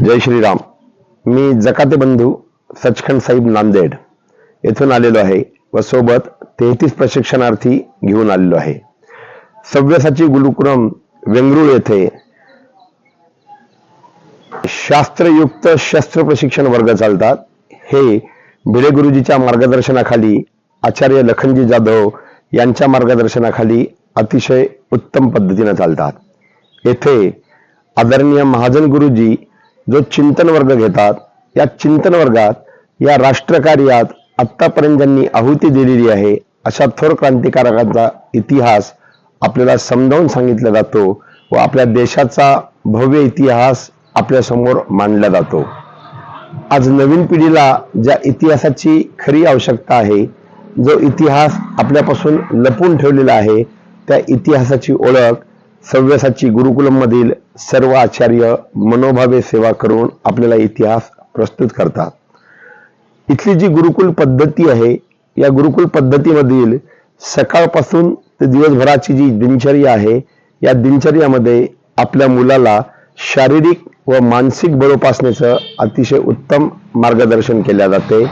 जय श्रीराम. मी जकाते बंधू सचखंड साहेब नांदेड येथून आलेलो आहे व सोबत तेहतीस प्रशिक्षणार्थी घेऊन आलेलो आहे. सव्यसाची गुरुकुलम वेंगरुळ येथे शास्त्रयुक्त शस्त्र प्रशिक्षण वर्ग चालतात. हे भिडे गुरुजीच्या मार्गदर्शनाखाली आचार्य लखनजी जाधव यांच्या मार्गदर्शनाखाली अतिशय उत्तम पद्धतीने चालतात. येथे आदरणीय महाजन गुरुजी जो चिंतन वर्ग घेतात या चिंतन वर्गात या राष्ट्रकार्यात आत्तापर्यंत ज्यांनी आहुती दिलेली आहे अशा थोर क्रांतिकारकांचा इतिहास आपल्याला समजावून सांगितला जातो व आपल्या देशाचा भव्य इतिहास आपल्यासमोर मांडला जातो. आज नवीन पिढीला ज्या इतिहासाची खरी आवश्यकता आहे जो इतिहास आपल्यापासून लपून ठेवलेला आहे त्या इतिहासाची ओळख सव्यसाची गुरुकुलममधील सर्व आचार्य मनोभावे सेवा करून आपल्याला इतिहास प्रस्तुत करतात. इथली जी गुरुकुल पद्धती आहे या गुरुकुल पद्धतीमधील सकाळपासून ते दिवसभराची जी दिनचर्या आहे या दिनचर्यामध्ये आपल्या मुलाला शारीरिक व मानसिक बळोपासनेचं अतिशय उत्तम मार्गदर्शन केले जाते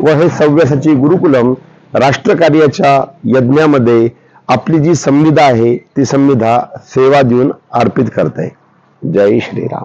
व हे सव्यसाची गुरुकुलम राष्ट्रकार्याच्या यज्ञामध्ये आपली जी संविधा आहे ती संविधा सेवा देऊन अर्पित करते. जय श्रीराम.